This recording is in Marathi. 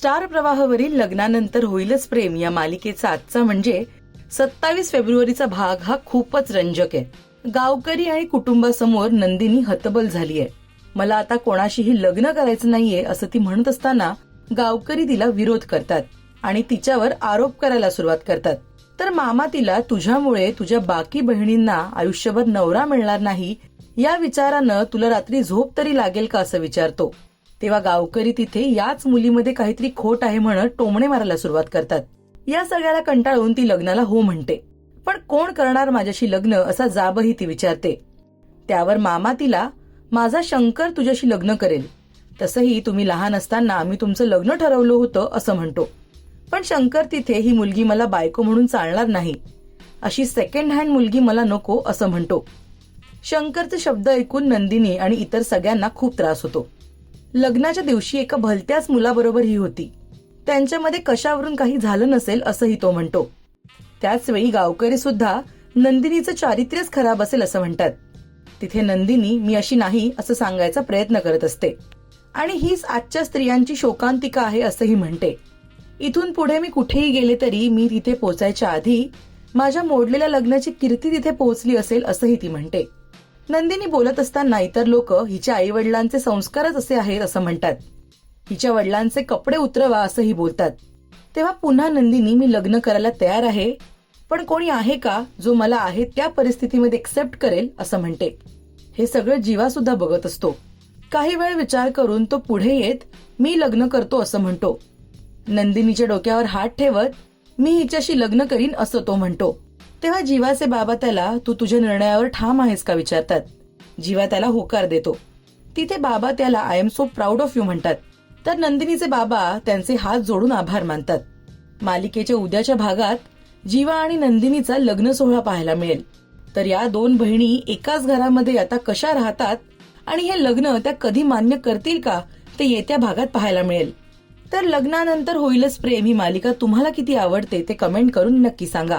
स्टार प्रवाहावरील लग्नानंतर होईलच प्रेम. या मालिकेचा आजचा म्हणजे सत्तावीस फेब्रुवारीचा भाग हा खूपच रंजक आहे. गावकरी आणि कुटुंबासमोर नंदिनी हतबल झालीय. मला आता कोणाशीही लग्न करायचं नाहीये असं ती म्हणत असताना गावकरी तिला विरोध करतात आणि तिच्यावर आरोप करायला सुरुवात करतात. तर मामा तिला तुझ्यामुळे तुझ्या बाकी बहिणींना आयुष्यभर नवरा मिळणार नाही. या विचारानं तुला रात्री झोप तरी लागेल का? असं विचारतो. तेव्हा गावकरी तिथे याच मुलीमध्ये काहीतरी खोट आहे म्हणत टोमणे मारायला सुरुवात करतात. या सगळ्याला कंटाळून ती लग्नाला हो म्हणते. पण कोण करणार माझ्याशी लग्न असा जाबही ती विचारते. त्यावर मामा तिला माझा शंकर तुझ्याशी लग्न करेल. तसंही तुम्ही लहान असताना आम्ही तुमचं लग्न ठरवलं होतं असं म्हणतो. पण शंकर तिथे ही मुलगी मला बायको म्हणून चालणार नाही. अशी सेकंड हँड मुलगी मला नको असं म्हणतो. शंकरचे शब्द ऐकून नंदिनी आणि इतर सगळ्यांना खूप त्रास होतो. लग्नाच्या दिवशी एका भलत्याच मुलाबरोबर ही होती. त्यांच्यामध्ये कशावरून काही झालं नसेल असंही तो म्हणतो. त्याच वेळी गावकरी सुद्धा नंदिनीचं चारित्र्यच खराब असेल असं म्हणतात. तिथे नंदिनी मी अशी नाही असं सांगायचा प्रयत्न करत असते. आणि हीच आजच्या स्त्रियांची शोकांतिका आहे असंही म्हणते. इथून पुढे मी कुठेही गेले तरी मी तिथे पोचायच्या आधी माझ्या मोडलेल्या लग्नाची कीर्ती तिथे पोहोचली असेल असंही ती म्हणते. नंदिनी बोलत असताना इतर लोक हिच्या आई वडिलांचे संस्कारच असे आहेत असं म्हणतात. हिच्या वडिलांचे कपडे उतरवा असंही बोलतात. तेव्हा पुन्हा नंदिनी मी लग्न करायला तयार आहे पण कोणी आहे का जो मला आहे त्या परिस्थितीमध्ये एक्सेप्ट करेल? असं म्हणते. हे सगळं जीवा सुद्धा बघत असतो. काही वेळ विचार करून तो पुढे येत मी लग्न करतो असं म्हणतो. नंदिनीच्या डोक्यावर हात ठेवत मी हिच्याशी लग्न करीन असं तो म्हणतो. तेव्हा जीवाचे बाबा त्याला तू तुझ्या निर्णयावर ठाम आहेस का? विचारतात. जीवा त्याला होकार देतो. तिथे बाबा त्याला I am so proud of you म्हणतात. तर नंदिनीचे बाबा त्यांचे हात जोडून आभार मानतात. मालिकेच्या उद्याच्या भागात जीवा आणि नंदिनीचा लग्न सोहळा पाहायला मिळेल. तर या दोन बहिणी एकाच घरामध्ये आता कशा राहतात आणि हे लग्न त्या कधी मान्य करतील का ते येत्या भागात पाहायला मिळेल. तर लग्नानंतर होईलच प्रेम. ही मालिका तुम्हाला किती आवडते ते कमेंट करून नक्की सांगा.